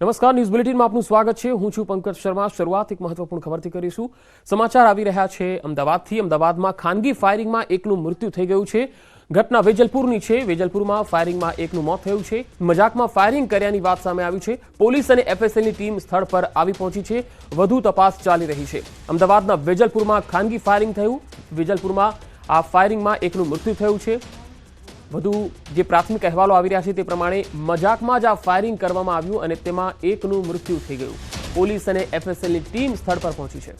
નમસ્કાર, ન્યૂઝ બુલેટિનમાં આપનું સ્વાગત છે. હું છું પંકજ શર્મા. શરૂઆત એક મહત્વપૂર્ણ ખબરથી કરીશું. સમાચાર આવી રહ્યા છે અમદાવાદથી. અમદાવાદમાં ખાનગી ફાયરિંગમાં એકનું મૃત્યુ થઈ ગયું છે. ઘટના વેજલપુરની છે. વેજલપુરમાં ફાયરિંગમાં એકનું મોત થયું છે. મજાકમાં ફાયરિંગ કર્યાની વાત સામે આવી છે. પોલીસ અને એફએસએલની ટીમ સ્થળ પર આવી પહોંચી છે. વધુ તપાસ ચાલી રહી છે. અમદાવાદના વેજલપુરમાં ખાનગી ફાયરિંગ થયું. વેજલપુરમાં આ ફાયરિંગમાં એકનું મૃત્યુ થયું છે. વધુ જે પ્રાથમિક અહેવાલો આવી રહ્યા છે તે પ્રમાણે મજાકમાં જ આ ફાયરિંગ કરવામાં આવ્યું અને તેમાં એકનું મૃત્યુ થઈ ગયું. પોલીસ અને એફએસએલની ટીમ સ્થળ પર પહોંચી છે.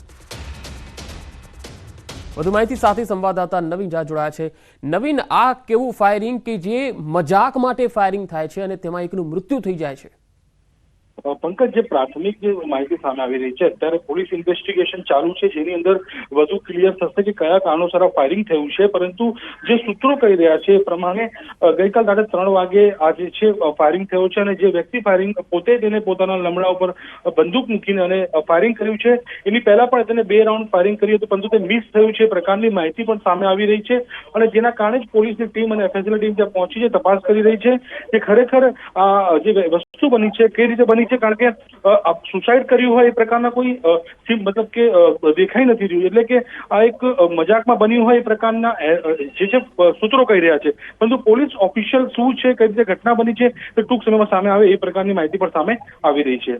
વધુ માહિતી સાથે સંવાદદાતા નવીન ઝા જોડાયા છે. નવીન, આ કેવું ફાયરિંગ કે જે મજાક માટે ફાયરિંગ થાય છે અને તેમાં એકનું મૃત્યુ થઈ જાય છે? પંકજ, જે પ્રાથમિક જે માહિતી સામે આવી રહી છે, અત્યારે પોલીસ ઇન્વેસ્ટિગેશન ચાલુ છે. જેની અંદર વધુ ક્લિયર થશે કે કયા કારણોસર આ ફાયરિંગ થયું છે. પરંતુ જે સૂત્રો કહી રહ્યા છે એ પ્રમાણે ગઈકાલ રાત્રે ત્રણ વાગે આ જે છે ફાયરિંગ થયું છે અને જે વ્યક્તિ ફાયરિંગ પોતે તેને પોતાના લમડા ઉપર બંદૂક મૂકીને અને ફાયરિંગ કર્યું છે. એની પહેલા પણ તેને બે રાઉન્ડ ફાયરિંગ કર્યું હતું, પરંતુ તે મિસ થયું છે. પ્રકારની માહિતી પણ સામે આવી રહી છે અને જેના કારણે જ પોલીસની ટીમ અને એફએસએલની ટીમ ત્યાં પહોંચી છે, તપાસ કરી રહી છે કે ખરેખર આ જે વસ્તુ બની છે, કઈ રીતે બની છે કારણ કે સુસાઇડ કર્યું હોય એ પ્રકારના કોઈ મતલબ કે દેખાઈ નથી રહ્યું. એટલે કે આ એક મજાકમાં બન્યું હોય એ પ્રકારના જે છે સૂત્રો કહી રહ્યા છે. પરંતુ પોલીસ ઓફિશિયલ શું છે કઈ રીતે ઘટના બની છે તે ટૂંક સમયમાં સામે આવે એ પ્રકારની માહિતી પણ સામે આવી રહી છે.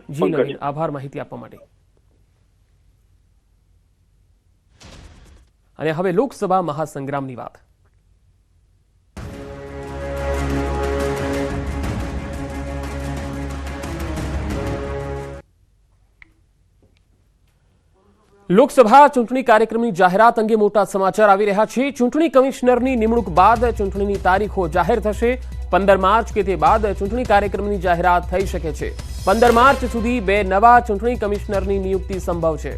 આભાર માહિતી આપવા માટે. અને હવે લોકસભા મહાસંગ્રામની વાત. લોકસભા ચૂંટણી કાર્યક્રમની જાહેરાત અંગે મોટા સમાચાર આવી રહ્યા છે. ચૂંટણી કમિશનરની નિમણૂક બાદ ચૂંટણીની તારીખો જાહેર થશે. પંદર માર્ચ કે તે બાદ ચૂંટણી કાર્યક્રમની જાહેરાત થઈ શકે છે. પંદર માર્ચ સુધી બે નવા ચૂંટણી કમિશનરની નિયુક્તિ સંભવ છે.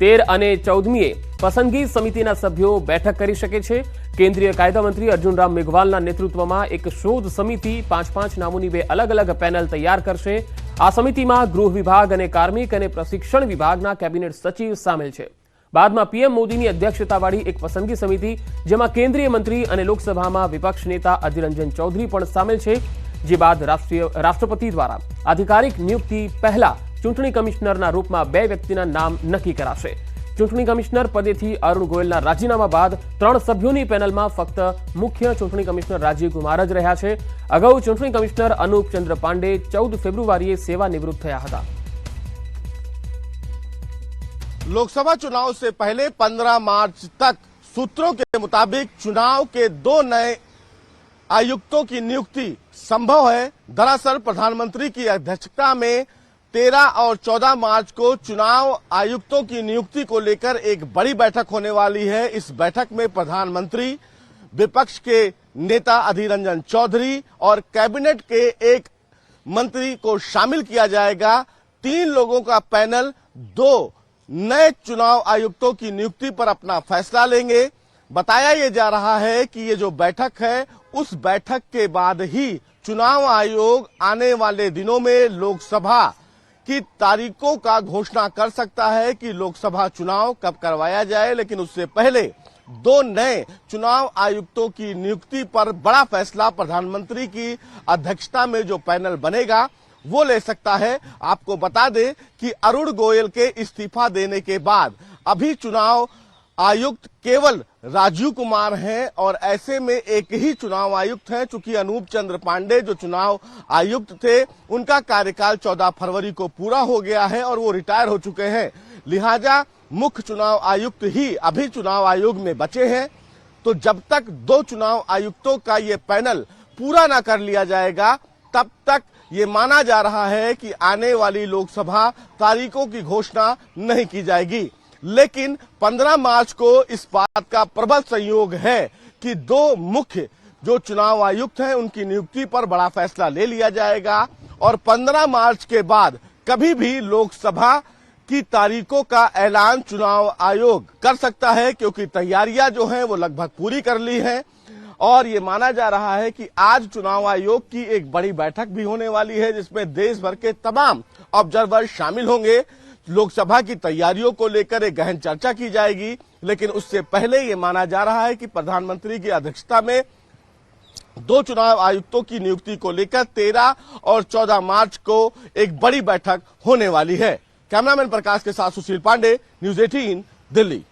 તેર અને ચૌદમીએ પસંદગી સમિતિના સભ્યો બેઠક કરી શકે છે. કેન્દ્રીય કાયદા મંત્રી અર્જુનરામ મેઘવાલના નેતૃત્વમાં એક શોધ સમિતિ પાંચ પાંચ નામોની બે અલગ અલગ પેનલ તૈયાર કરશે. આ સમિતિમાં ગૃહ વિભાગ અને કાર્મિક અને પ્રશિક્ષણ વિભાગના કેબિનેટ સચિવ સામેલ છે. બાદમાં પીએમ મોદીની અધ્યક્ષતાવાળી એક પસંદગી સમિતિ, જેમાં કેન્દ્રીય મંત્રી અને લોકસભામાં વિપક્ષ નેતા અધીર રંજન ચૌધરી પણ સામેલ છે, જે બાદ રાષ્ટ્રીય, રાષ્ટ્રપતિ દ્વારા આધિકારિક નિયુક્તિ પહેલા ચૂંટણી કમિશનરના રૂપમાં બે વ્યક્તિના નામ નક્કી કરાશે. ચૂંટણી કમિશનર પદેથી અરુણ ગોયલના રાજીનામા બાદ ત્રણ સભ્યોની પેનલમાં ફક્ત મુખ્ય ચૂંટણી કમિશનર રાજીવ કુમાર જ રહ્યા છે અગાઉ ચૂંટણી કમિશનર અનુપ ચંદ્ર પાંડે ચૌદ ફેબ્રુઆરીએ સેવા નિવૃત્ત થયા હતા लोकसभा चुनाव से पहले 15 मार्च तक सूत्रों के मुताबिक चुनाव के दो नए आयुक्तों की नियुक्ति संभव है दरअसल प्रधानमंत्री की अध्यक्षता में 13 और 14 मार्च को चुनाव आयुक्तों की नियुक्ति को लेकर एक बड़ी बैठक होने वाली है। इस बैठक में प्रधानमंत्री, विपक्ष के नेता अधीर रंजन चौधरी और कैबिनेट के एक मंत्री को शामिल किया जाएगा। तीन लोगों का पैनल, दो नए चुनाव आयुक्तों की नियुक्ति पर अपना फैसला लेंगे। बताया ये जा रहा है कि ये जो बैठक है, उस बैठक के बाद ही चुनाव आयोग आने वाले दिनों में लोकसभा की तारीखों का घोषणा कर सकता है कि लोकसभा चुनाव कब करवाया जाए, लेकिन उससे पहले दो नए चुनाव आयुक्तों की नियुक्ति पर बड़ा फैसला प्रधानमंत्री की अध्यक्षता में जो पैनल बनेगा, वो ले सकता है। आपको बता दें कि अरुण गोयल के इस्तीफा देने के बाद अभी चुनाव आयुक्त केवल राजीव कुमार हैं और ऐसे में एक ही चुनाव आयुक्त हैं, चूँकि अनूप चंद्र पांडे जो चुनाव आयुक्त थे, उनका कार्यकाल 14 फरवरी को पूरा हो गया है और वो रिटायर हो चुके हैं। लिहाजा मुख्य चुनाव आयुक्त ही अभी चुनाव आयोग में बचे हैं। तो जब तक दो चुनाव आयुक्तों का ये पैनल पूरा ना कर लिया जाएगा, तब तक ये माना जा रहा है कि आने वाली लोकसभा तारीखों की घोषणा नहीं की जाएगी। लेकिन 15 मार्च को इस बात का प्रबल संयोग है कि दो मुख्य जो चुनाव आयुक्त हैं, उनकी नियुक्ति पर बड़ा फैसला ले लिया जाएगा और 15 मार्च के बाद कभी भी लोकसभा की तारीखों का ऐलान चुनाव आयोग कर सकता है, क्योंकि तैयारियाँ जो हैं, वो लगभग पूरी कर ली हैं। और ये माना जा रहा है कि आज चुनाव आयोग की एक बड़ी बैठक भी होने वाली है, जिसमें देश भर के तमाम ऑब्जर्वर शामिल होंगे। लोकसभा की तैयारियों को लेकर एक गहन चर्चा की जाएगी, लेकिन उससे पहले ये माना जा रहा है कि प्रधानमंत्री की अध्यक्षता में दो चुनाव आयुक्तों की नियुक्ति को लेकर 13 और 14 मार्च को एक बड़ी बैठक होने वाली है। कैमरामैन प्रकाश के साथ सुशील पांडे, न्यूज़ 18 दिल्ली।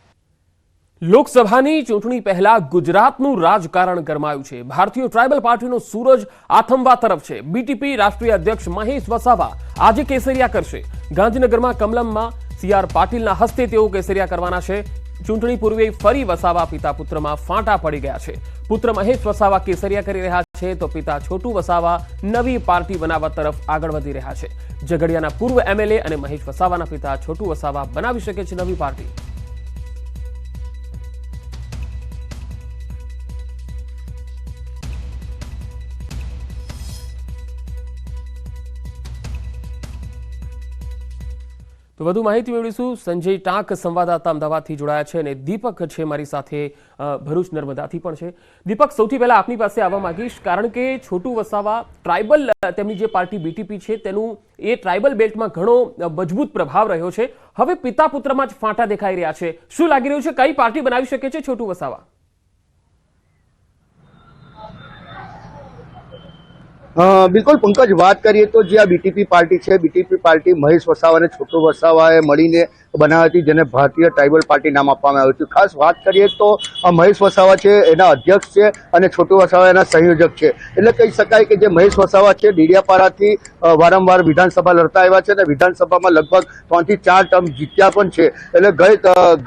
લોકસભાની ચૂંટણી પહેલા ગુજરાતનું રાજકારણ ગરમાયું છે. ભારતીય ટ્રાઇબલ પાર્ટીનો સૂરજ આથમવા તરફ છે. બીટીપી રાષ્ટ્રીય અધ્યક્ષ મહેશ વસાવા આજે કેસરિયા કરશે. ગાંધીનગરમાં કમલમમાં સી આર પાટીલના હસ્તે તેઓ કેસરિયા કરવાના છે. ચૂંટણી પૂર્વે ફરી વસાવા પિતા પુત્રમાં ફાંટા પડી ગયા છે. પુત્ર મહેશ વસાવા કેસરિયા કરી રહ્યા છે તો પિતા છોટુ વસાવા નવી પાર્ટી બનાવવા તરફ આગળ વધી રહ્યા છે. ઝઘડિયાના પૂર્વ એમએલએ અને મહેશ વસાવાના પિતા છોટુ વસાવા બનાવી શકે છે નવી પાર્ટી. તો વધુ માહિતી મેળવીશું. સંજય ટાંક સંવાદદાતા અમદાવાદથી જોડાયા છે અને દીપક છે મારી સાથે ભરૂચ નર્મદાથી પણ છે. દીપક, સૌથી પહેલા આપની પાસે આવવા માંગીશ, કારણ કે છોટુ વસાવા ટ્રાઇબલ તેમની જે પાર્ટી બીટીપી છે, તેનું એ ટ્રાઇબલ બેલ્ટમાં ઘણો મજબૂત પ્રભાવ રહ્યો છે. હવે પિતા પુત્રમાં જ ફાંટા દેખાઈ રહ્યા છે. શું લાગી રહ્યું છે? કઈ પાર્ટી બનાવી શકે છે છોટુ વસાવા? બિલકુલ, પંકજ, વાત કરીએ તો જે આ બીટીપી પાર્ટી છે બીટીપી પાર્ટી મહેશ વસાવા અને છોટુ વસાવાએ મળીને બનાવી હતી જેને ભારતીય ટ્રાઇબલ પાર્ટી નામ આપવામાં આવ્યું છે. ખાસ વાત કરીએ તો મહેશ વસાવા છે, એના અધ્યક્ષ છે અને છોટુ વસાવા એના સંયોજક છે. એટલે કહી શકાય કે જે મહેશ વસાવા છે ડેડિયાપાડાથી વારંવાર વિધાનસભા લડતા આવ્યા છે અને વિધાનસભામાં લગભગ ત્રણથી ચાર ટર્મ જીત્યા પણ છે. એટલે ગઈ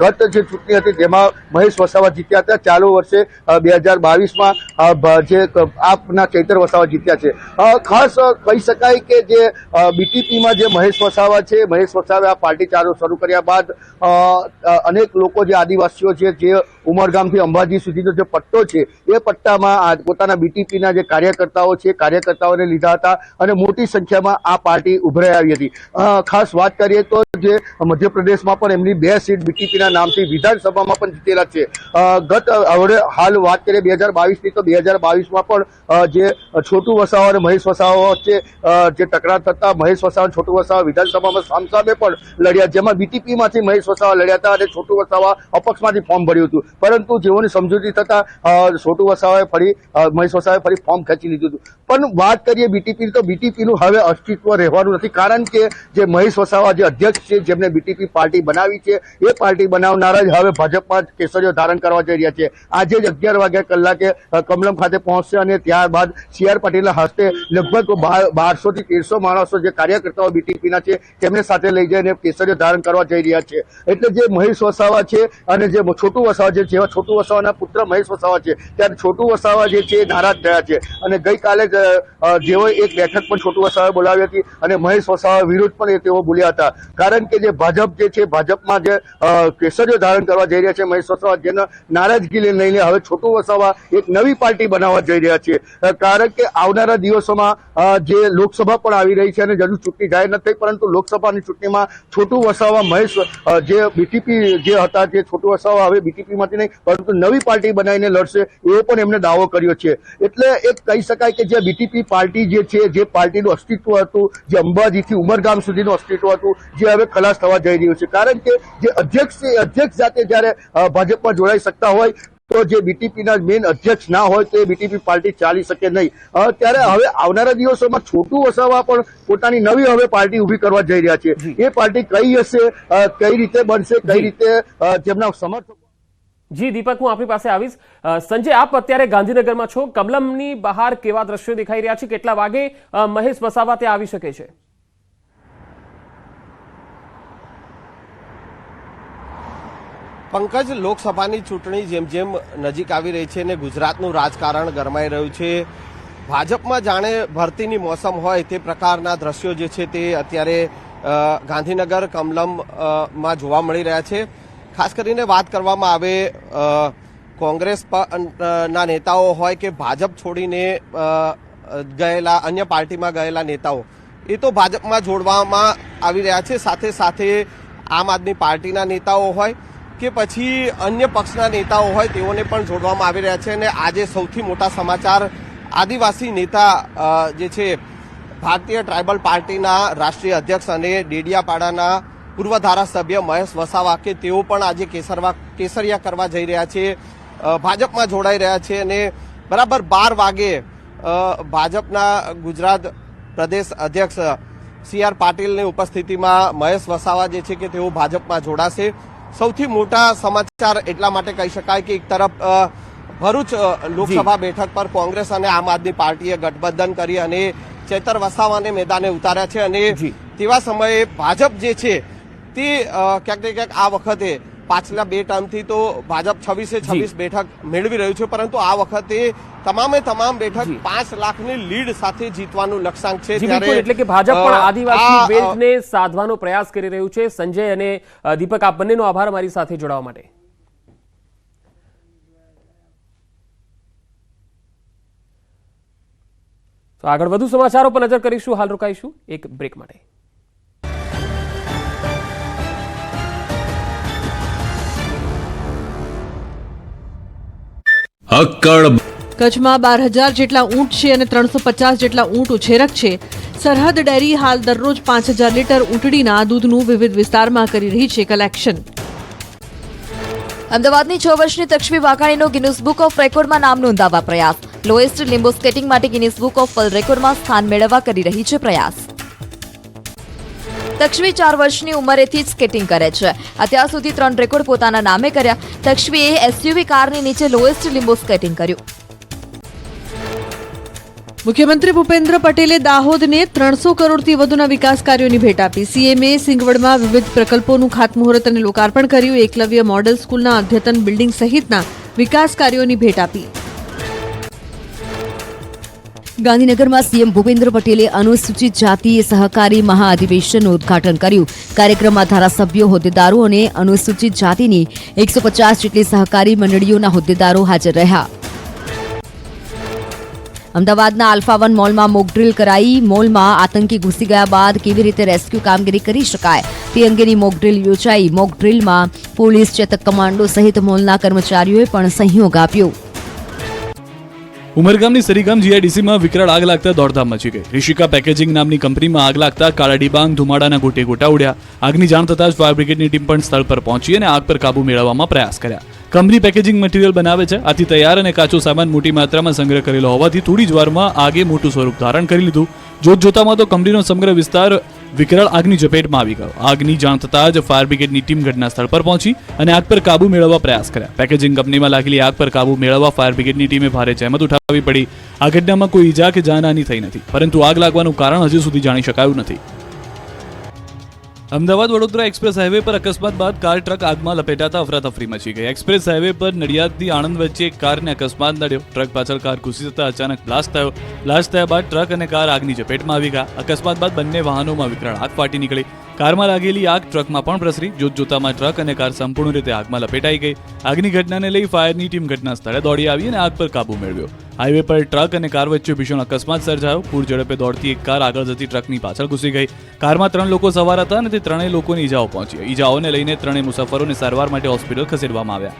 ગત જે ચૂંટણી હતી તેમાં મહેશ વસાવા જીત્યા હતા, ચાલુ વર્ષે બે હજાર બાવીસમાં જે આપના ચૈતર વસાવા જીત્યા છે. ખાસ કહી શકાય કે જે બીટીપીમાં જે મહેશ વસાવા છે, મહેશ વસાવે આ પાર્ટી ચાલુ શરૂ કર્યા બાદ અનેક લોકો જે આદિવાસીઓ છે, જે ઉમરગામથી અંબાજી સુધીનો જે પટ્ટો છે, એ પટ્ટામાં પોતાના બીટીપીના જે કાર્યકર્તાઓ છે, કાર્યકર્તાઓને લીધા હતા અને મોટી સંખ્યામાં આ પાર્ટી ઉભરાઈ આવી હતી. ખાસ વાત કરીએ તો જે મધ્યપ્રદેશમાં પણ એમની બે સીટ બીટીપીના નામથી વિધાનસભામાં પણ જીતેલા છે. ગત, હવે હાલ વાત કરીએ બે હજાર બાવીસની, તો બે હજાર બાવીસમાં પણ જે છોટુ વસાવા અને મહેશ વસાવા વચ્ચે જે ટકરાર થતા મહેશ વસાવા છોટુ વસાવા વિધાનસભામાં સામસામે પણ લડ્યા, જેમાં બીટીપીમાંથી મહેશ વસાવા લડ્યા હતા અને છોટુ વસાવા અપક્ષમાંથી ફોર્મ ભર્યું હતું. પરંતુ જેઓની સમજૂતી થતા છોટુ વસાવાએ ફરી મહેશ વસાવાએ ફરી ફોર્મ ખેંચી લીધું હતું. પણ વાત કરીએ બીટીપી તો બીટીપીનું હવે અસ્તિત્વ રહેવાનું નથી. કારણ કે જે મહેશ વસાવા જે અધ્યક્ષ છે, જેમને બીટીપી પાર્ટી બનાવી છે, એ પાર્ટી બનાવનારા જ હવે ભાજપમાં કેસરીઓ ધારણ કરવા જઈ રહ્યા છે. આજે જ અગિયાર વાગ્યા કલાકે કમલમ ખાતે પહોંચશે અને ત્યારબાદ સી આર પાટીલના હસ્તે લગભગ બારસો થી તેરસો માણસો જે કાર્યકર્તાઓ બીટીપીના છે, તેમને સાથે લઈ જઈને કેસરીઓ ધારણ કરવા જઈ રહ્યા છે. એટલે જે મહેશ વસાવા છે અને જે છોટુ વસાવા છે જેવા છોટુ વસાવાના પુત્ર મહેશ વસાવા છે. ત્યારે છોટુ વસાવા જે છે નારાજ થયા છે. અને ગઈકાલે જ જેઓ એક બેઠક પણ છોટુ વસાવાએ બોલાવી હતી અને મહેશ વસાવા વિરુદ્ધ પણ તેઓ બોલ્યા હતા. કારણ કે જે ભાજપ જે છે, ભાજપમાં જે કેસરીઓ ધારણ કરવા જઈ રહ્યા છે, મહેશ વસાવા, જેના નારાજગી લઈને હવે છોટુ વસાવા એક નવી પાર્ટી બનાવવા જઈ રહ્યા છે. કારણ કે આવનારા દિવસોમાં જે લોકસભા પણ આવી રહી છે અને હજુ ચૂંટણી જાહેર નથી પરંતુ લોકસભાની ચૂંટણીમાં છોટુ વસાવા, મહેશ જે બીટીપી જે હતા, જે છોટુ વસાવા હવે બીટીપીમાંથી નહીં, પરંતુ નવી પાર્ટી બનાવીને લડશે, એવો પણ એમને દાવો કર્યો છે. એટલે એક કહી શકાય કે જે બીટીપી પાર્ટી જે છે જે પાર્ટીનું અસ્તિત્વ હતું જે અંબાજીથી ઉમરગામ સુધીનું અસ્તિત્વ હતું જે હવે ખલાસ થવા જઈ રહ્યું છે. કારણ કે જે અધ્યક્ષ અધ્યક્ષ જાતે જ્યારે ભાજપમાં જોડાઈ શકતા હોય તો જે બીટીપીના મેઇન અધ્યક્ષ ના હોય તો એ બીટીપી પાર્ટી ચાલી શકે નહીં. ત્યારે હવે આવનારા દિવસોમાં છોટું વસાવા પણ પોતાની નવી હવે પાર્ટી ઊભી કરવા જઈ રહ્યા છે. એ પાર્ટી કઈ હશે કઈ રીતે બનશે કઈ રીતે જેમના સમર્થકો જી દીપક હું આપની પાસે આવીશ. સંજય આપ અત્યારે ગાંધીનગરમાં છો. કમલમની બહાર કેવા દ્રશ્યો દેખાઈ રહ્યા છે? કેટલા વાગે મહેશ વસાવા ત્યાં આવી શકે છે? પંકજ લોકસભાની ચૂંટણી જેમ જેમ નજીક આવી રહી છે અને ગુજરાતનું રાજકારણ ગરમાઈ રહ્યું છે ભાજપમાં જાણે ભરતીની મોસમ હોય તે પ્રકારના દ્રશ્યો જે છે તે અત્યારે ગાંધીનગર કમલમ અ, જોવા મળી રહ્યા છે. ખાસ કરીને વાત કરવામાં આવે કોંગ્રેસ ના નેતાઓ હોય કે ભાજપ છોડીને ગયેલા અન્ય પાર્ટીમાં ગયેલા નેતાઓ, એ તો ભાજપમાં જોડવામાં આવી રહ્યા છે. સાથે સાથે આમ આદમી પાર્ટીના નેતાઓ હોય કે પછી અન્ય પક્ષના નેતાઓ હોય, તેઓને પણ જોડવામાં આવી રહ્યા છે. અને આજે સૌથી મોટા સમાચાર આદિવાસી નેતા જે છે, ભારતીય ટ્રાઇબલ પાર્ટીના રાષ્ટ્રીય અધ્યક્ષ અને ડેડિયાપાડાના પૂર્વ ધારાસભ્ય મહેશ વસાવા કે તેઓ પણ આજે કેસરવા કેસરિયા કરવા જઈ રહ્યા છે. ભાજપમાં જોડાઈ રહ્યા છે અને બરાબર બાર વાગે ભાજપના ગુજરાત પ્રદેશ અધ્યક્ષ સી આર પાટીલની ઉપસ્થિતિમાં મહેશ વસાવા જે છે કે તેઓ ભાજપમાં જોડાશે. સૌથી મોટા સમાચાર એટલા માટે કહી શકાય કે એક તરફ ભરૂચ લોકસભા બેઠક પર કોંગ્રેસ અને આમ આદમી પાર્ટીએ ગઠબંધન કરી અને ચેતર વસાવાને મેદાને ઉતાર્યા છે અને. તેવા સમયે ભાજપ જે છે તે ક્યાંક ને ક્યાંક આ વખતે પાછલા બે ટર્મથી તો ભાજપ છવ્વીસે છવ્વીસ બેઠક મેળવી રહ્યું છે પરંતુ આ વખતે તમામે તમામ બેઠક પાંચ લાખની લીડ સાથે જીતવાનું લક્ષ્યાંક છે. એટલે કે ભાજપ પણ આદિવાસી બેલ્ટને સાધવાનો પ્રયાસ કરી રહ્યું છે. સંજય અને દીપક આપ બંનેનો આભાર મારી સાથે જોડાવા માટે. તો આગળ વધુ સમાચારો પર નજર કરીશું. હાલ રોકાઈશું એક બ્રેક માટે. હક્કડ કચ્છમાં બાર હજાર જેટલા ઊંટ છે અને ત્રણસો પચાસ જેટલા ઊંટ ઉછેરક છે. સરહદ ડેરી હાલ દરરોજ પાંચ હજાર લીટર ઊંટડીના દૂધનું વિવિધ વિસ્તારમાં કરી રહી છે કલેક્શન. અમદાવાદની છ વર્ષની તક્ષવી વાઘાણીનો ગિનિસ બુક ઓફ રેકોર્ડમાં નામ નોંધાવવા પ્રયાસ. લોએસ્ટ લિમ્બો સ્કેટિંગ માટે ગિનિસ બુક ઓફ વર્લ્ડ રેકોર્ડમાં સ્થાન મેળવવા કરી રહી છે પ્રયાસ. તક્ષવી ચાર વર્ષની ઉંમરેથી જ સ્કેટિંગ કરે છે. અત્યાર સુધી ત્રણ રેકોર્ડ પોતાના નામે કર્યા. તક્ષવીએ એસયુવી કારની નીચે લોએસ્ટ લીંબો સ્કેટિંગ કર્યું. મુખ્યમંત્રી ભૂપેન્દ્ર પટેલે દાહોદને ત્રણસો કરોડથી વધુના વિકાસ કાર્યોની ભેટ આપી. સીએમએ સિંગવડમાં વિવિધ પ્રકલ્પોનું ખાતમુહૂર્ત અને લોકાર્પણ કર્યું. એકલવ્ય મોડલ સ્કૂલના અદ્યતન બિલ્ડિંગ સહિતના વિકાસ કાર્યોની ભેટ આપી. ગાંધીનગરમાં સીએમ ભૂપેન્દ્ર પટેલે અનુસૂચિત જાતિ સહકારી મહાઅધિવેશનનું ઉદ્ઘાટન કર્યું. કાર્યક્રમમાં ધારાસભ્યો, હોદ્દેદારો અને અનુસૂચિત જાતિની એકસો પચાસ જેટલી સહકારી મંડળીઓના હોદ્દેદારો હાજર રહ્યા. અમદાવાદના આલ્ફાવન મોલમાં મોકડ્રીલ કરાઈ. મોલમાં આતંકી ઘૂસી ગયા બાદ કેવી રીતે રેસ્ક્યુ કામગીરી કરી શકાય તે અંગેની મોકડ્રીલ યોજાઈ. મોકડ્રીલમાં પોલીસ ચેતક કમાન્ડો સહિત મોલના કર્મચારીઓએ પણ સહયોગ આપ્યો. ઉમરગામની સરીગામ જીઆઈડીસીમાં વિકરાળ આગ લાગતા દોડધામ મચી ગઈ. ઋષિકા પેકેજિંગ નામની કંપનીમાં આગ લાગતા કાળા ડિબાંગ ધુમાડાના ગોટે ગોટા ઉડ્યા. આગની જાણ થતાં જ ફાયર બ્રિગેડની ટીમ પણ સ્થળ પર પહોંચી અને આગ પર કાબુ મેળવવામાં પ્રયાસ કર્યા. કંપની પેકેજિંગ મટીરિયલ બનાવે છે. આથી તૈયાર અને કાચો સામાન મોટી માત્રામાં સંગ્રહ કરેલો હોવાથી થોડી જ વારમાં આગે મોટું સ્વરૂપ ધારણ કરી લીધું. જોત જોતામાં તો કંપનીનો સમગ્ર વિસ્તાર વિકરાળ આગની ઝપેટમાં આવી ગયો. આગની જાણ થતાં જ ફાયર બ્રિગેડની ટીમ ઘટના સ્થળ પર પહોંચી અને આગ પર કાબુ મેળવવા પ્રયાસ કર્યા. પેકેજિંગ કંપનીમાં લાગેલી આગ પર કાબુ મેળવવા ફાયર બ્રિગેડની ટીમે ભારે જહેમત ઉઠાવવી પડી. આ ઘટનામાં કોઈ ઈજા કે જાનહાની થઈ નથી. પરંતુ આગ લાગવાનું કારણ હજુ સુધી જાણી શકાયું નથી. અમદાવાદ વડોદરા એક્સપ્રેસ હાઈવે પર અકસ્માત બાદ કાર ટ્રક આગમાં લપેટાતા અફરાતફરી મચી ગઈ. એક્સપ્રેસ હાઈવે પર નડિયાદથી આણંદ વચ્ચે એક કારને અકસ્માત નડ્યો. ટ્રક પાછળ કાર ઘૂસી જતા અચાનક બ્લાસ્ટ થયો. બ્લાસ્ટ થયા બાદ ટ્રક અને કાર આગની ઝપેટમાં આવી ગયા. અકસ્માત બાદ બંને વાહનોમાં વિકરાળ આગ ફાટી નીકળી. કારમાં લાગેલી આગ ટ્રકમાં પણ પ્રસરી. જોત જોતામાં ટ્રક અને કાર સંપૂર્ણ રીતે આગમાં લપેટાઈ ગઈ. આગની ઘટનાને લઈ ફાયરની ટીમ ઘટના સ્થળે દોડી આવી અને આગ પર કાબુ મેળવ્યો. હાઈવે પર ટ્રક અને કાર વચ્ચે ભીષણ અકસ્માત સર્જાયો. પૂર ઝડપે દોડતી એક કાર આગળ જતી ટ્રકની પાછળ ઘૂસી ગઈ. કારમાં ત્રણ લોકો સવાર હતા અને તે ત્રણેય લોકોને ઈજાઓ પહોંચી. ઈજાઓને લઈને ત્રણેય મુસાફરોને સારવાર માટે હોસ્પિટલ ખસેડવામાં આવ્યા.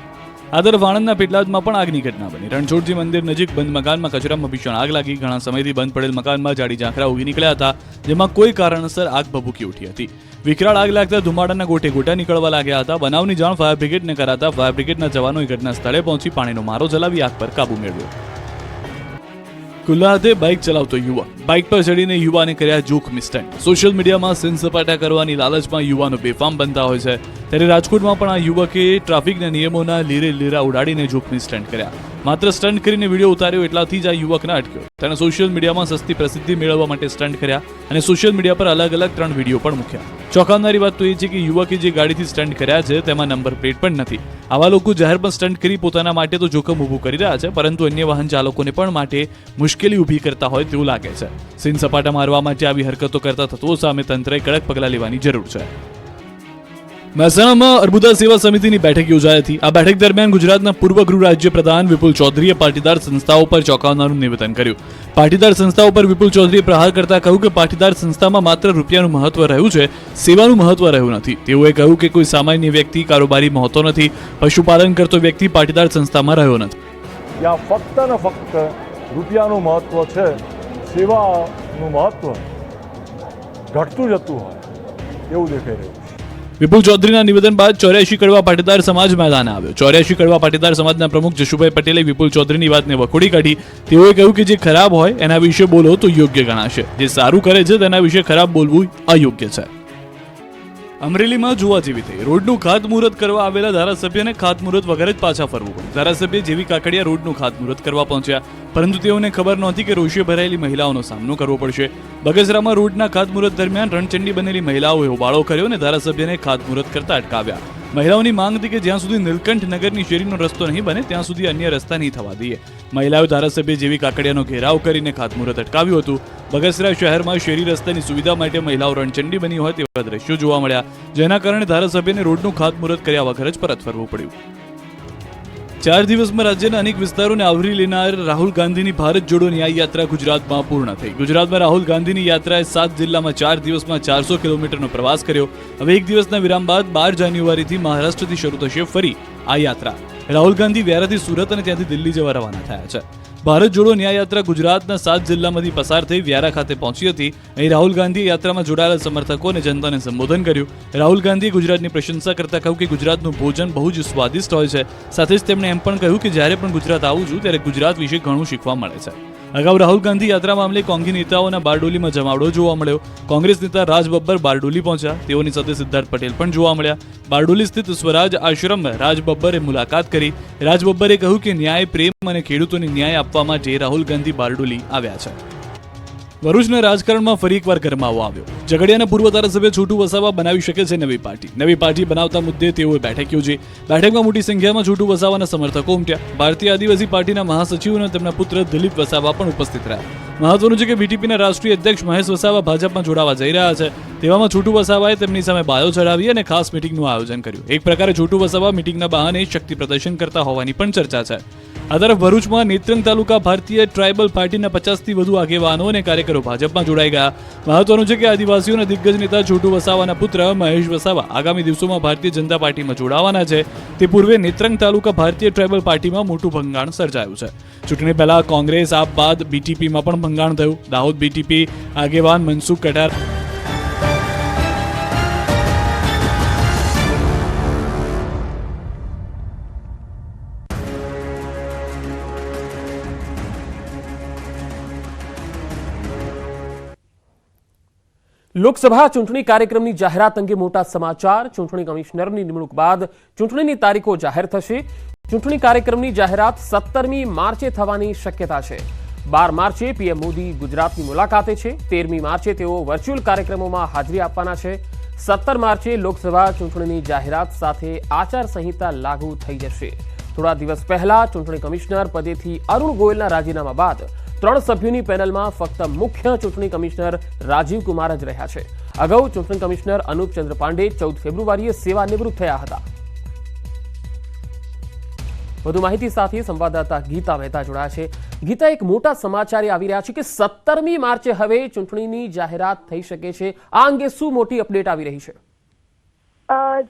આદર વાણંદના પેટલાદમાં પણ આગની ઘટના બની. રણછોડજી મંદિર નજીક બંધ મકાનમાં કચરામાં ભીષણ આગ લાગી. ઘણા સમયથી બંધ પડેલ મકાનમાં જાડી ઝાંખરા ઉગી નીકળ્યા હતા, જેમાં કોઈ કારણસર આગ ભભૂકી ઉઠી હતી. વિકરાળ આગ લાગતા ધુમાડાના ગોટે ગોટા નીકળવા લાગ્યા હતા. બનાવની જાણ ફાયર બ્રિગેડને કરાતા ફાયર બ્રિગેડના જવાનોએ ઘટના સ્થળે પહોંચી પાણીનો મારો ચલાવી આગ પર કાબુ મેળવ્યો. હાથે બાઇક ચલાવતો યુવક બાઇક પર ચડીને યુવાને કર્યા જોખમી સ્ટન્ટ સોશિયલ મીડિયામાં સિન સપાટા કરવાની લાલચમાં યુવાનો બેફામ બનતા હોય છે. ત્યારે રાજકોટમાં પણ આ યુવકે ટ્રાફિકના નિયમોના લીરે લીરા ઉડાડીને જોખ મિસ્ટન્ટ કર્યા. માત્ર સ્ટન્ટ કરીને વીડિયો ઉતાર્યો એટલાથી જ આ યુવકને અટક્યો. તેણે સોશિયલ મીડિયામાં સસ્તી પ્રસિદ્ધિ મેળવવા માટે સ્ટન્ટ કર્યા અને સોશિયલ મીડિયા પર અલગ અલગ ત્રણ વીડિયો પણ મૂક્યા. ચોંકાવનારી વાત તો એ છે કે યુવકે જે ગાડીથી સ્ટન્ટ કર્યા છે, તેમાં નંબર પ્લેટ પણ નથી. આવા લોકો જાહેરમાં સ્ટન્ટ કરી પોતાના માટે તો જોખમ ઊભું કરી રહ્યા છે, પરંતુ અન્ય વાહન ચાલકોને પણ માટે મુશ્કેલી ઊભી કરતા હોય તેવું લાગે છે. સીન સપાટા મારવા માટે આવી હરકતો કરતા તત્વો સામે તંત્રએ કડક પગલાં લેવાની જરૂર છે. મહેસાણામાં અર્બુદા સેવા સમિતિની બેઠક યોજાઈ હતી. આ બેઠક દરમિયાન ગુજરાતના પૂર્વ ગૃહ રાજ્ય પ્રધાન વિપુલ ચૌધરીએ પાટીદાર સંસ્થાઓ પર ચોંકાવનારું નિવેદન કર્યું. પાટીદાર સંસ્થાઓ પર વિપુલ ચૌધરીએ પ્રહાર કરતા કહ્યું કે પાટીદાર સંસ્થામાં માત્ર રૂપિયાનું મહત્વ રહ્યું છે, સેવાનું મહત્વ રહ્યું નથી. તેઓએ કહ્યું કે કોઈ સામાન્ય વ્યક્તિ કારોબારી મહત્વ નથી, પશુપાલન કરતો વ્યક્તિ પાટીદાર સંસ્થામાં રહ્યો નથી. ત્યાં ફક્ત ને ફક્ત રૂપિયાનું મહત્ત્વ છે, સેવાનું મહત્ત્વ ઘટતું જતું હોય, એવું દેખાઈ રહ્યું વિપુલ ચૌધરીના નિવેદન બાદ ચોર્યાસી કડવા પાટીદાર સમાજ મેદાને આવ્યો. ચોર્યાસી કડવા પાટીદાર સમાજના પ્રમુખ જશુભાઈ પટેલે વિપુલ ચૌધરીની વાતને વખોડી કાઢી. તેઓએ કહ્યું કે જે ખરાબ હોય એના વિશે બોલો તો યોગ્ય ગણાશે. જે સારું કરે છે તેના વિશે ખરાબ બોલવું અયોગ્ય છે. અમરેલીમાં જોવા જેવી થઈ રોડનું ખાતમુહૂર્ત કરવા આવેલા ધારાસભ્યને ખાતમુહૂર્ત વગર જ પાછા ફરવું પડ્યું ધારાસભ્ય જેવી કાકડિયા રોડનું ખાતમુહૂર્ત કરવા પહોંચ્યા, પરંતુ તેઓને ખબર નહોતી કે રોષે ભરાયેલી મહિલાઓનો સામનો કરવો પડશે. બગસરામાં રોડના ખાતમુહૂર્ત દરમિયાન રણચંડી બનેલી મહિલાઓએ હોબાળો કર્યો અને ધારાસભ્યને ખાતમુહૂર્ત કરતા અટકાવ્યા. મહિલાઓની માંગ હતી કે જ્યાં સુધી નીલકંઠ નગરની શેરીનો રસ્તો નહીં બને, ત્યાં સુધી અન્ય રસ્તા નહીં થવા દઈએ. મહિલાઓ ધારાસભ્ય જેવી કાકડિયાનો ઘેરાવ કરીને ખાતમુહૂર્ત અટકાવ્યું હતું. બગસરા શહેરમાં શેરી રસ્તાની સુવિધા માટે મહિલાઓ રણચંડી બની હોય તેવા દ્રશ્યો જોવા મળ્યા, જેના કારણે ધારાસભ્યને રોડનું ખાતમુહૂર્ત કર્યા વગર જ પરત ફરવું પડ્યું. ચાર દિવસમાં રાજ્યના અનેક વિસ્તારોને આવરી લેનાર રાહુલ ગાંધીની ભારત જોડો ન્યાય યાત્રા ગુજરાતમાં પૂર્ણ થઈ. ગુજરાતમાં રાહુલ ગાંધીની યાત્રાએ સાત જિલ્લામાં ચાર દિવસમાં ચારસો કિલોમીટરનો પ્રવાસ કર્યો. હવે એક દિવસના વિરામ બાદ બાર જાન્યુઆરીથી મહારાષ્ટ્રથી શરૂ થશે ફરી આ યાત્રા. રાહુલ ગાંધી વ્યારાથી સુરત અને ત્યાંથી દિલ્હી જવા રવાના થયા છે. ભારત જોડો ન્યાય યાત્રા ગુજરાતના સાત જિલ્લામાંથી પસાર થઈ વ્યારા ખાતે પહોંચી હતી અહીં રાહુલ ગાંધીએ યાત્રામાં જોડાયેલા સમર્થકો અને જનતાને સંબોધન કર્યું. રાહુલ ગાંધીએ ગુજરાતની પ્રશંસા કરતા કહ્યું કે ગુજરાતનું ભોજન બહુ જ સ્વાદિષ્ટ હોય છે. સાથે જ તેમણે એમ પણ કહ્યું કે જ્યારે પણ ગુજરાત આવું છું, ત્યારે ગુજરાત વિશે ઘણું શીખવા મળે છે. અગાઉ રાહુલ ગાંધી યાત્રા મામલે કોંગી નેતાઓના બારડોલીમાં જમાવડો જોવા મળ્યો. કોંગ્રેસ નેતા રાજ બબ્બર બારડોલી પહોંચ્યા. તેઓની સાથે સિદ્ધાર્થ પટેલ પણ જોવા મળ્યા. બારડોલી સ્થિત સ્વરાજ આશ્રમ રાજ બબ્બરે મુલાકાત કરી. રાજ બબ્બરે કહ્યું કે ન્યાય, પ્રેમ અને ખેડૂતોને ન્યાય આપવા માટે રાહુલ ગાંધી બારડોલી આવ્યા છે. ભરૂચના રાજકારણમાં ફરી એકવાર ગરમાવો આવ્યો. ઝઘડિયાના પૂર્વ ધારાસભ્ય છોટુ વસાવા બનાવી શકે છે નવી પાર્ટી. નવી પાર્ટી બનાવતા મુદ્દે તેઓએ બેઠક યોજી. બેઠકમાં મોટી સંખ્યામાં છોટુ વસાવાના સમર્થકો ઉમટ્યા. ભારતીય આદિવાસી પાર્ટીના મહાસચિવ અને તેમના પુત્ર દિલીપ વસાવા પણ ઉપસ્થિત રહ્યા. મહત્વનું છે કે બીટીપીના રાષ્ટ્રીય અધ્યક્ષ મહેશ વસાવા ભાજપમાં જોડાવા જઈ રહ્યા છે. તેવામાં છોટુ વસાવાએ તેમની સામે બાયો ચડાવી અને ખાસ મિટિંગનું આયોજન કર્યું. એક પ્રકારે છોટુ વસાવા મિટિંગના બહાને શક્તિ પ્રદર્શન કરતા હોવાની પણ ચર્ચા છે. આ તરફ ભરૂચમાં નેત્રંગ તાલુકા ભારતીય ટ્રાઇબલ પાર્ટીના પચાસથી વધુ આગેવાનો અને કાર્યકરો ભાજપમાં જોડાઈ ગયા. મહત્વનું છે કે આદિવાસીઓના દિગ્ગજ નેતા છોટુ વસાવાના પુત્ર મહેશ વસાવા આગામી દિવસોમાં ભારતીય જનતા પાર્ટીમાં જોડાવાના છે. તે પૂર્વે નેત્રંગ તાલુકા ભારતીય ટ્રાઇબલ પાર્ટીમાં મોટું ભંગાણ સર્જાયું છે. ચૂંટણી પહેલા કોંગ્રેસ, આપ બાદ, બીટીપીમાં પણ ભંગાણ થયું. દાહોદ બીટીપી આગેવાન મનસુખ કટાર લોકસભા ચૂંટણી કાર્યક્રમની જાહેરાત અંગે મોટા સમાચાર. ચૂંટણી કમિશનરની નિમણૂક બાદ ચૂંટણીની તારીખો જાહેર થશે. ચૂંટણી કાર્યક્રમની જાહેરાત સત્તરમી માર્ચે થવાની શક્યતા છે. બાર માર્ચે પીએમ મોદી ગુજરાતની મુલાકાતે છે. તેરમી માર્ચે તેઓ વર્ચ્યુઅલ કાર્યક્રમોમાં હાજરી આપવાના છે. સત્તર માર્ચે લોકસભા ચૂંટણીની જાહેરાત સાથે આચારસંહિતા લાગુ થઈ જશે. થોડા દિવસ પહેલા ચૂંટણી કમિશનર પદેથી અરુણ ગોયલના રાજીનામા બાદ ત્રણ સભ્યોની પેનલમાં ફક્ત મુખ્ય ચૂંટણી કમિશનર રાજીવ કુમાર જ રહ્યા છે. અગાઉ ચૂંટણી કમિશનર અનુપ ચંદ્ર પાંડે ચૌદ ફેબ્રુઆરીએ સેવા થયા હતા. વધુ માહિતી સાથે સંવાદદાતા ગીતા મહેતા જોડાયા છે. ગીતા, એક મોટા સમાચાર આવી રહ્યા છે કે સત્તરમી માર્ચે હવે ચૂંટણીની જાહેરાત થઈ શકે છે. આ અંગે શું મોટી અપડેટ આવી રહી છે?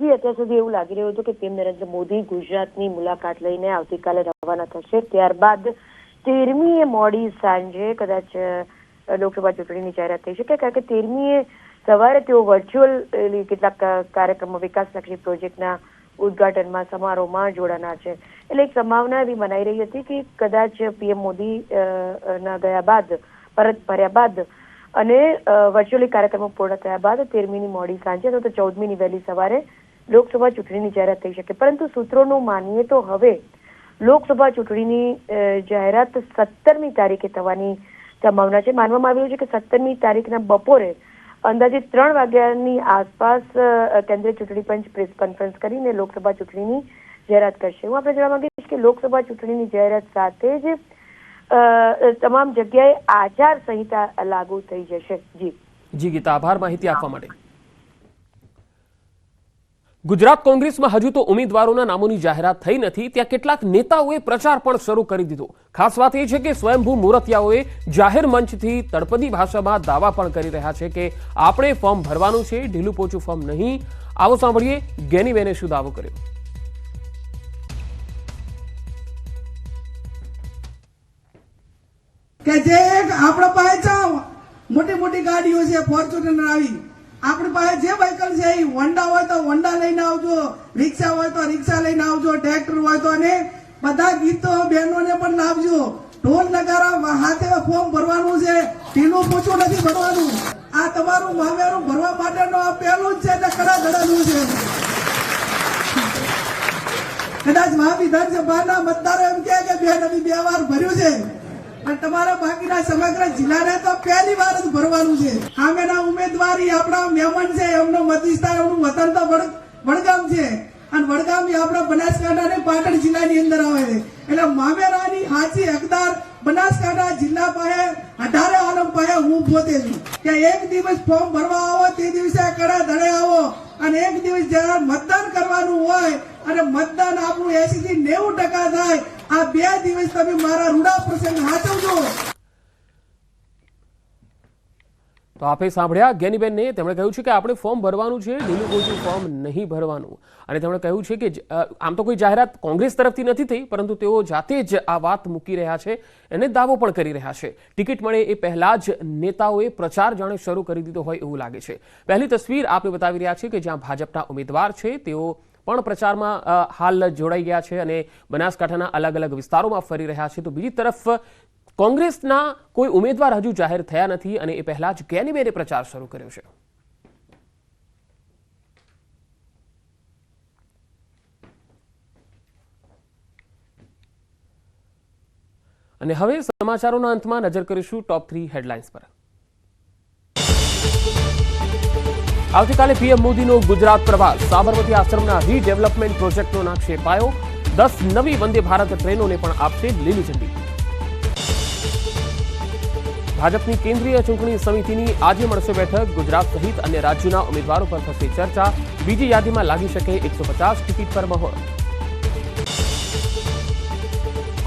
જી, અત્યાર સુધી એવું લાગી રહ્યું હતું કે પીએમ નરેન્દ્ર મોદી ગુજરાતની મુલાકાત લઈને આવતીકાલે રવાના થશે. ત્યારબાદ તેરમીએ મોડી સાંજે કદાચ લોકસભા ચૂંટણીની જાહેરાત થઈ શકે, કારણ કે તેરમીએ સવારે તેઓ વર્ચ્યુઅલ કેટલાક કાર્યક્રમો, વિકાસલક્ષી પ્રોજેક્ટના ઉદઘાટનમાં, સમારોહમાં જોડાના છે. એટલે એક સંભાવના એવી મનાઈ રહી હતી કે કદાચ પીએમ મોદી ના ગયા બાદ, પરત ફર્યા બાદ અને વર્ચ્યુઅલી કાર્યક્રમો પૂર્ણ થયા બાદ તેરમીની મોડી સાંજે, અથવા તો ચૌદમીની વહેલી સવારે લોકસભા ચૂંટણીની જાહેરાત થઈ શકે. પરંતુ સૂત્રોનું માનીએ તો હવે લોકસભા ચૂંટણીની જાહેરાત સત્તરમી તારીખે થવાની સંભાવના છે. માનવામાં આવી રહ્યું છે કે સત્તરમી તારીખના બપોરે અંદાજે ત્રણ વાગ્યાની આસપાસ કેન્દ્રીય ચૂંટણી પંચ પ્રેસ કોન્ફરન્સ કરીને લોકસભા ચૂંટણીની જાહેરાત કરશે. હું આપણે જણાવવા માંગીશ કે લોકસભા ચૂંટણીની જાહેરાત સાથે જ અ, તમામ જગ્યાએ આચાર સંહિતા લાગુ થઈ જશે. જી. જી ગીતા આભાર. માહિતી આપવા માટે. ગુજરાત કોંગ્રેસમાં હજુ તો ઉમેદવારોના નામોની જાહેરાત થઈ નથી, ત્યાં કેટલાક નેતાઓએ પ્રચાર પણ શરૂ કરી દીધો. ખાસ વાત એ છે કે સ્વયંભૂ મૂર્તિયાઓએ જાહેર મંચથી તળપદી ભાષામાં દાવા પણ કરી રહ્યા છે કે આપણે ફોર્મ ભરવાનું છે, ઢીલું પોચું ફોર્મ નહીં. આવો સાંભળીએ ગેનીબેને શું દાવો કર્યો. કે જે એક આપણા પાસે મોટી મોટી ગાડીઓ છે ફોર્ચ્યુનર આવી. આપણી પાસે જે વ્હીકલ છે એ હોન્ડા હોય તો હોન્ડા લઈને આવજો રિક્ષા હોય તો રિક્ષા લઈને આવજો ટ્રેક્ટર હોય તો અને બધા ગીતો બહેનોને પણ લાવજો. ઢોલ નગારા હાથે ફોર્મ ભરવાનું છે, ઢીલું પૂછું નથી ભરવાનું. આ તમારું મામેરું ભરવા માટેનો આ પહેલું જ છે એટલે કડા ધડાનું છે. કદાચ મહાવિધાનસભાના મતદારો એમ કે બે નવી બે વાર ભર્યું છે. અને તમારા બાકીના સમગ્ર જિલ્લાને તો પહેલી વાર જ ભરવાનું છે. સામેના ઉમેદવારી આપણા મહેમાન છે, એમનો મત વિસ્તાર એમનું વતન તો વડ- વડગામ છે. અને વડગામ એ આપણા બનાસકાંઠા અને પાટણ જિલ્લાની અંદર આવે છે. એટલે મામેરાની હાચી હકદાર બનાસકાંઠા જિલ્લા પાસે, અઢારે આલમ પાસે હું પોતે છું. કે એક દિવસ ફોર્મ ભરવા આવો, તે દિવસે કડા ધડે આવો. અને એક દિવસ જ્યારે મતદાન કરવાનું હોય અને મતદાન આપણું એસી થી નેવું ટકા થાય. આ બે દિવસ તમે મારા રૂડા પ્રસંગ હાચવજો. તો આપે સાંભળ્યા જ્ઞાનીબેનને તેમણે કહ્યું છે કે આપણે ફોર્મ ભરવાનું છે, લીલું કોઈ ફોર્મ નહીં ભરવાનું. અને તેમણે કહ્યું છે કે આમ તો કોઈ જાહેરાત કોંગ્રેસ તરફથી નથી થઈ, પરંતુ તેઓ જાતે જ આ વાત મૂકી રહ્યા છે અને દાવો પણ કરી રહ્યા છે. ટિકિટ મળે એ પહેલાં જ નેતાઓએ પ્રચાર જાણે શરૂ કરી દીધો હોય એવું લાગે છે. પહેલી તસવીર આપણે બતાવી રહ્યા છે કે જ્યાં ભાજપના ઉમેદવાર છે, તેઓ પણ પ્રચારમાં હાલ જોડાઈ ગયા છે અને બનાસકાંઠાના અલગ અલગ વિસ્તારોમાં ફરી રહ્યા છે. તો બીજી તરફ, કોંગ્રેસના કોઈ ઉમેદવાર હજુ જાહેર થયા નથી અને એ પહેલા જ ગેનીબેને પ્રચાર શરૂ કર્યો છે. અને હવે સમાચારોના અંતમાં નજર કરીશું ટોપ થ્રી હેડલાઇન્સ પર. આવતીકાલે પીએમ મોદીનો ગુજરાત પ્રવાસ. સાબરમતી આશ્રમના રીડેવલપમેન્ટ પ્રોજેક્ટનો નકશે પાયો દસ નવી વંદે ભારત ટ્રેનોને પણ આપશે લીલી ઝંડી. ભાજપની કેન્દ્રીય ચૂંટણી સમિતિની આજે મળશે બેઠક. ગુજરાત સહિત અન્ય રાજ્યોના ઉમેદવારો પર થશે ચર્ચા. બીજી યાદીમાં લાગી શકે એકસો પચાસ ટિકિટ પર મહોર.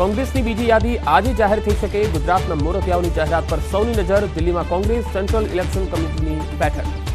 કોંગ્રેસની બીજી યાદી આજે જાહેર થઈ શકે. ગુજરાતના મોરતિયાઓની જાહેરાત પર સૌની નજર. દિલ્હીમાં કોંગ્રેસ સેન્ટ્રલ ઇલેક્શન કમિટીની બેઠક.